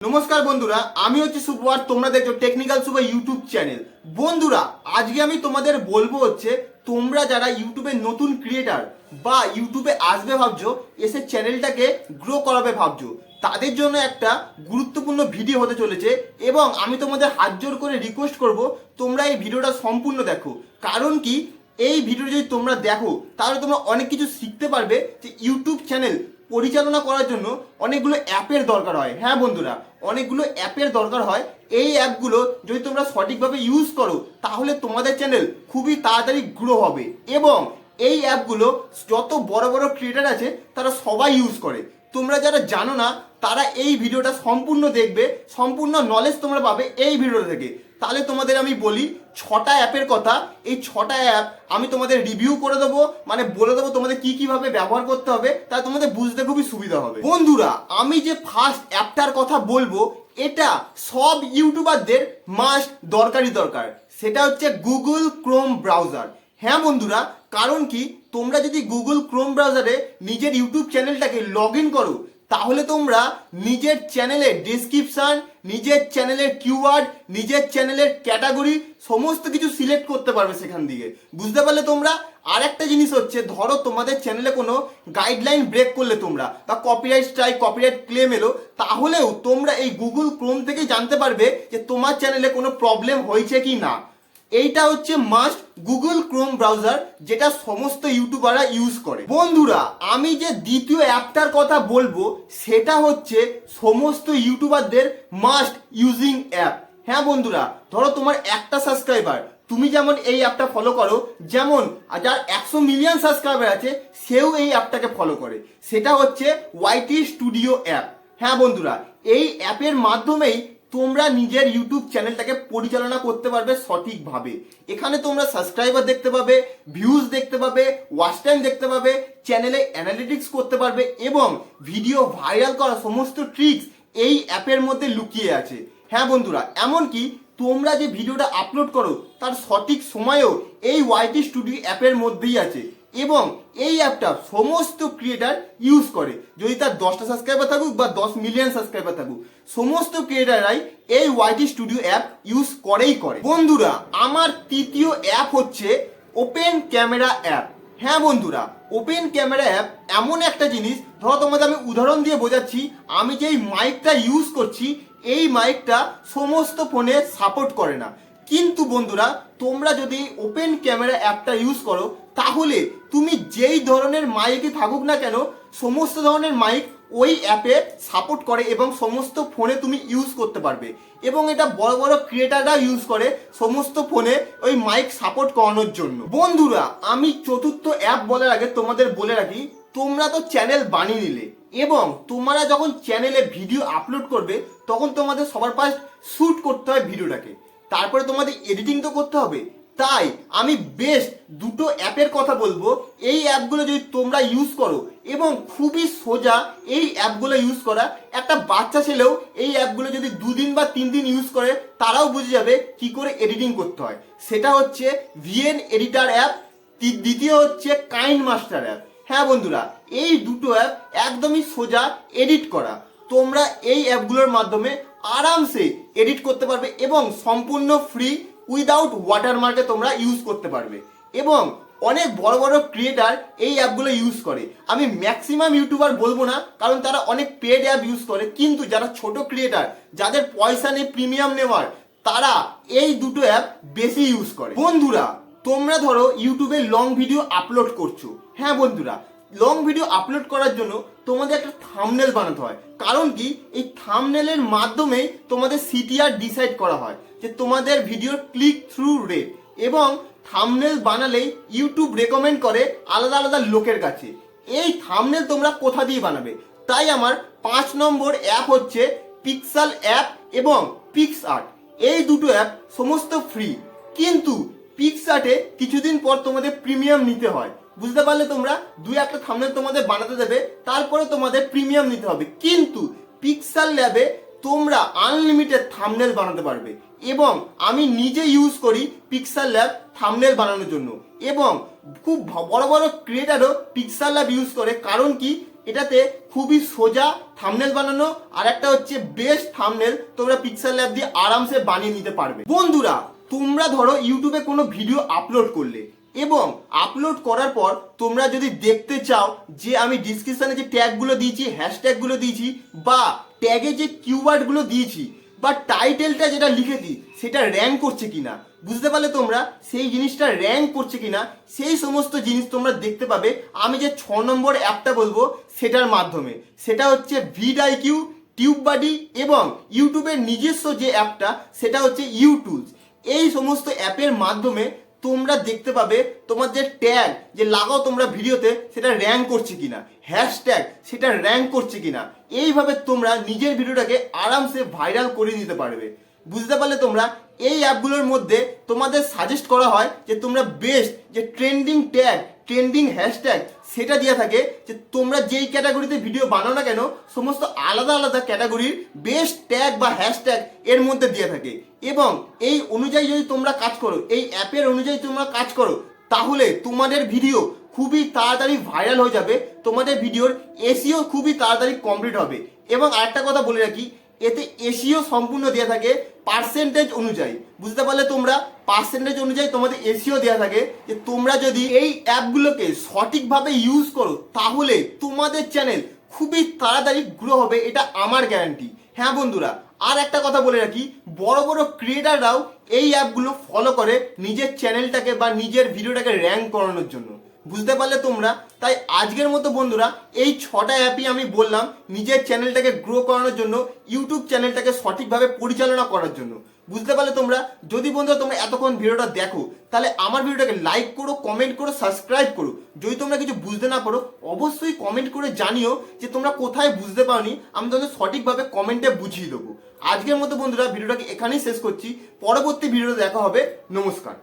নমস্কার বন্ধুরা, আমি হচ্ছে শুভ আর তোমরা দেখছ টেকনিক্যাল শুভ ইউটিউব চ্যানেল বন্ধুরা, আজকে আমি তোমাদের বলব হচ্ছে, তোমরা যারা ইউটিউবে নতুন ক্রিয়েটার বা ইউটিউবে আসবে ভাবছ, এসে চ্যানেলটাকে গ্রো করাবে ভাবছ, তাদের জন্য একটা গুরুত্বপূর্ণ ভিডিও হতে চলেছে এবং আমি তোমাদের হাত জোর করে রিকোয়েস্ট করব, তোমরা এই ভিডিওটা সম্পূর্ণ দেখো। কারণ কি, এই ভিডিও যদি তোমরা দেখো, তাহলে তোমরা অনেক কিছু শিখতে পারবে যে ইউটিউব চ্যানেল পরিচালনা করার জন্য অনেকগুলো অ্যাপের দরকার হয়। হ্যাঁ বন্ধুরা, অনেকগুলো অ্যাপের দরকার হয়। এই অ্যাপগুলো যদি তোমরা সঠিকভাবে ইউজ করো, তাহলে তোমাদের চ্যানেল খুবই তাড়াতাড়ি গ্রো হবে। এবং এই অ্যাপগুলো যত বড় বড় ক্রিয়েটার আছে, তারা সবাই ইউজ করে। তোমরা যারা জানো না, তারা এই ভিডিওটা সম্পূর্ণ দেখবে, সম্পূর্ণ নলেজ তোমরা পাবে এই ভিডিও থেকে। তাহলে তোমাদের আমি বলি, ছটা অ্যাপের কথা। এই ছটা অ্যাপ আমি তোমাদের রিভিউ করে দেবো মানে বলে দেবো তোমাদের কি কীভাবে ব্যবহার করতে হবে তা তোমাদের বুঝতে খুবই সুবিধা হবে। বন্ধুরা, আমি যে ফার্স্ট অ্যাপটার কথা বলব, এটা সব ইউটিউবারদের মাস্ট দরকারি দরকার। সেটা হচ্ছে গুগল ক্রোম ব্রাউজার হ্যাঁ বন্ধুরা, কারণ কি? তোমরা যদি গুগল ক্রোম ব্রাউজারে নিজের ইউটিউব চ্যানেলটাকে লগ ইন করো তাহলে তোমরা নিজের চ্যানেলের ডিসক্রিপশন নিজের চ্যানেলের কিওয়ার্ড নিজের চ্যানেলের ক্যাটাগরি সমস্ত কিছু সিলেক্ট করতে পারবে সেখান থেকে বুঝতে পারলে তোমরা? আর একটা জিনিস হচ্ছে, ধরো তোমাদের চ্যানেলে কোনো গাইডলাইন ব্রেক করলে তোমরা, বা কপিরাইট স্ট্রাইক কপিরাইট ক্লেম এলো, তাহলেও তোমরা এই গুগল ক্রোম থেকেই জানতে পারবে যে তোমার চ্যানেলে কোনো প্রবলেম হয়েছে কি না এইটা হচ্ছে মাস্ট গুগল ক্রোম ব্রাউজার যেটা সমস্ত ইউটিউবাররা ইউজ করে। বন্ধুরা, আমি যে দ্বিতীয় অ্যাপটার কথা বলব, সেটা হচ্ছে সমস্ত ইউটিউবারদের মাস্ট ইউজিং অ্যাপ হ্যাঁ বন্ধুরা, ধরো তোমার একটা সাবস্ক্রাইবার তুমি যেমন এই অ্যাপটা ফলো করো, যেমন যার একশো মিলিয়ন সাবস্ক্রাইবার আছে, সেও এই অ্যাপটাকে ফলো করে। সেটা হচ্ছে ওয়াইটি স্টুডিও অ্যাপ হ্যাঁ বন্ধুরা, এই অ্যাপের মাধ্যমেই তোমরা নিজের ইউটিউব চ্যানেলটাকে পরিচালনা করতে পারবে সঠিকভাবে। এখানে তোমরা সাবস্ক্রাইবার দেখতে পাবে ভিউজ দেখতে পাবে ওয়াচ টাইম দেখতে পাবে চ্যানেলে অ্যানালিটিক্স করতে পারবে এবং ভিডিও ভাইরাল করা সমস্ত ট্রিক্স এই অ্যাপের মধ্যে লুকিয়ে আছে। হ্যাঁ বন্ধুরা, এমনকি তোমরা যে ভিডিওটা আপলোড করো, তার সঠিক সময়ও এই ওয়াইটি স্টুডিও অ্যাপের মধ্যেই আছে। এবং এই অ্যাপটা সমস্ত ক্রিয়েটার ইউজ করে। যদি তার দশটা সাবস্ক্রাইবার থাকুক বা দশ মিলিয়ন সাবস্ক্রাইবার থাকুক, সমস্ত ক্রিয়েটাররাই এই ওয়াইটি স্টুডিও অ্যাপ ইউজ করেই করে। বন্ধুরা, আমার তৃতীয় অ্যাপ হচ্ছে ওপেন ক্যামেরা অ্যাপ হ্যাঁ বন্ধুরা ওপেন ক্যামেরা অ্যাপ এমন একটা জিনিস, ধরো তোমাদের আমি উদাহরণ দিয়ে বোঝাচ্ছি, আমি যেই মাইকটা ইউজ করছি, এই মাইকটা সমস্ত ফোনে সাপোর্ট করে না। কিন্তু বন্ধুরা, তোমরা যদি ওপেন ক্যামেরা অ্যাপটা ইউজ করো তাহলে তুমি যেই ধরনের মাইকই থাকুক না কেন, সমস্ত ধরনের মাইক ওই অ্যাপে সাপোর্ট করে এবং সমস্ত ফোনে তুমি ইউজ করতে পারবে। এবং এটা বড় বড় ক্রিয়েটাররা ইউজ করে সমস্ত ফোনে ওই মাইক সাপোর্ট করানোর জন্য। বন্ধুরা, আমি চতুর্থ অ্যাপ বলার আগে তোমাদের বলে রাখি, তোমরা তো চ্যানেল বানিয়ে নিলে এবং তোমরা যখন চ্যানেলে ভিডিও আপলোড করবে, তখন তোমাদের সবার ফার্স্ট শ্যুট করতে হয় ভিডিওটাকে তারপরে তোমাদের এডিটিং তো করতে হবে। তাই আমি বেস্ট দুটো অ্যাপের কথা বলব। এই অ্যাপগুলো যদি তোমরা ইউজ করো, এবং খুবই সোজা এই অ্যাপগুলো ইউজ করা। একটা বাচ্চা ছেলেও এই অ্যাপগুলো যদি দুদিন বা তিন দিন ইউজ করে, তারাও বুঝে যাবে কি করে এডিটিং করতে হয়। সেটা হচ্ছে ভিএন এডিটার অ্যাপ দ্বিতীয় হচ্ছে কাইন্ড মাস্টার অ্যাপ। হ্যাঁ বন্ধুরা, এই দুটো অ্যাপ একদমই সোজা এডিট করা। তোমরা এই অ্যাপগুলোর মাধ্যমে আরামসে এডিট করতে পারবে, এবং সম্পূর্ণ ফ্রি উইদাউট ওয়াটারমার্কে তোমরা ইউজ করতে পারবে। এবং অনেক বড় বড় ক্রিয়েটার এই অ্যাপগুলো ইউজ করে। আমি ম্যাক্সিমাম ইউটিউবার বলব না, কারণ তারা অনেক পেড অ্যাপ ইউজ করে, কিন্তু যারা ছোট ক্রিয়েটার যাদের পয়সা নেই প্রিমিয়াম নেওয়ার, তারা এই দুটো অ্যাপ বেশি ইউজ করে। বন্ধুরা, তোমরা ধরো ইউটিউবে লং ভিডিও আপলোড করছ। হ্যাঁ বন্ধুরা লং ভিডিও আপলোড করার জন্য তোমাদের একটা থামনেল বানাতে হয়। কারণ কি? এই থামনেলের মাধ্যমেই তোমাদের সিটিআর ডিসাইড করা হয়। যে তোমাদের ভিডিওর ক্লিক থ্রু রেট এবং থামনেল বানালেই ইউটিউব রেকমেন্ড করে আলাদা আলাদা লোকের কাছে। এই থামনেল তোমরা কোথা দিয়ে বানাবে? তাই আমার পাঁচ নম্বর অ্যাপ হচ্ছে পিক্সাল অ্যাপ এবং পিক্স আর্ট এই দুটো অ্যাপ সমস্ত ফ্রি কিন্তু পিক্স আর্টে কিছুদিন পর তোমাদের প্রিমিয়াম নিতে হয়। বুঝতে পারলে তোমরা? দুই একটা থামনেল তোমাদের বানাতে দেবে, তারপরে তোমাদের প্রিমিয়াম নিতে হবে। কিন্তু পিক্সাল ল্যাবে তোমরা আনলিমিটেড থামনেল বানাতে পারবে। এবং আমি নিজে ইউজ করি পিক্সাল ল্যাব থামনেল বানানোর জন্য। এবং খুব বড় বড় ক্রিয়েটারও পিক্সাল ল্যাব ইউজ করে। কারণ কি? এটাতে খুবই সোজা থামনেল বানানো আর একটা হচ্ছে বেস্ট থামনেল তোমরা পিক্সেল ল্যাব দিয়ে আরামসে বানিয়ে নিতে পারবে। বন্ধুরা, তোমরা ধরো ইউটিউবে কোনো ভিডিও আপলোড করলে এবং আপলোড করার পর তোমরা যদি দেখতে চাও যে আমি ডিসক্রিপশনে যে ট্যাগগুলো দিয়েছি হ্যাশট্যাগুলো দিয়েছি বা ট্যাগে যে কিওয়ার্ডগুলো দিয়েছি বা টাইটেলটা যেটা লিখে দিই, সেটা র্যাঙ্ক করছে কিনা? বুঝতে পারলে তোমরা? সেই জিনিসটা র্যাঙ্ক করছে কিনা? সেই সমস্ত জিনিস তোমরা দেখতে পাবে। আমি যে ছ নম্বর অ্যাপটা বলব, সেটার মাধ্যমে। সেটা হচ্ছে ভিডাইকিউ টিউব বাডি এবং ইউটিউবের নিজস্ব যে অ্যাপটা, সেটা হচ্ছে ইউটিউব এই সমস্ত অ্যাপের মাধ্যমে তোমরা দেখতে পাবে তোমার যে ট্যাগ যে লাগাও তোমরা ভিডিওতে, সেটা র্যাঙ্ক করছে কিনা হ্যাশট্যাগ সেটা র্যাঙ্ক করছে কিনা। এইভাবে তোমরা নিজের ভিডিওটাকে আরামসে ভাইরাল করে দিতে পারবে। বুঝতে পারলে তোমরা, এই অ্যাপগুলোর মধ্যে তোমাদের সাজেস্ট করা হয় যে তোমরা বেস্ট যে ট্রেন্ডিং ট্যাগ ট্রেন্ডিং হ্যাশট্যাগ সেটা দিয়ে থাকে যে তোমরা যেই ক্যাটাগরিতে ভিডিও বানাও না কেন, সমস্ত আলাদা আলাদা ক্যাটাগরির বেস্ট ট্যাগ বা হ্যাশট্যাগ এর মধ্যে দিয়ে থাকে। এবং এই অনুযায়ী যদি তোমরা কাজ করো, এই অ্যাপের অনুযায়ী তোমরা কাজ করো, তাহলে তোমাদের ভিডিও খুবই তাড়াতাড়ি ভাইরাল হয়ে যাবে, তোমাদের ভিডিওর এসিও খুবই তাড়াতাড়ি কমপ্লিট হবে। এবং আরেকটা কথা বলে রাখি এতে এসিও সম্পূর্ণ দেওয়া থাকে পার্সেন্টেজ অনুযায়ী। বুঝতে পারলে তোমরা? পার্সেন্টেজ অনুযায়ী তোমাদের এসিও দেওয়া থাকে। যে তোমরা যদি এই অ্যাপগুলোকে সঠিকভাবে ইউজ করো, তাহলে তোমাদের চ্যানেল খুবই তাড়াতাড়ি গ্রো হবে, এটা আমার গ্যারান্টি হ্যাঁ বন্ধুরা, আর একটা কথা বলে রাখি, বড় বড় ক্রিয়েটাররাও এই অ্যাপগুলো ফলো করে নিজের চ্যানেলটাকে বা নিজের ভিডিওটাকে র্যাঙ্ক করানোর জন্য। বুঝতে পারলে তোমরা? তাই আজকের মতো বন্ধুরা, এই ছটা অ্যাপই আমি বললাম নিজের চ্যানেলটাকে গ্রো করানোর জন্য ইউটিউব চ্যানেলটাকে সঠিকভাবে পরিচালনা করার জন্য। বুঝতে পারলে তোমরা? যদি বন্ধুরা তোমরা এতক্ষণ ভিডিওটা দেখো, তাহলে আমার ভিডিওটাকে লাইক করো কমেন্ট করো সাবস্ক্রাইব করো। যদি তোমরা কিছু বুঝতে না পারো, অবশ্যই কমেন্ট করে জানিও যে তোমরা কোথায় বুঝতে পারোনি, আমি তোমাদের সঠিকভাবে কমেন্টে বুঝিয়ে দেবো। আজকের মতো বন্ধুরা, ভিডিওটাকে এখানেই শেষ করছি। পরবর্তী ভিডিওতে দেখা হবে। নমস্কার।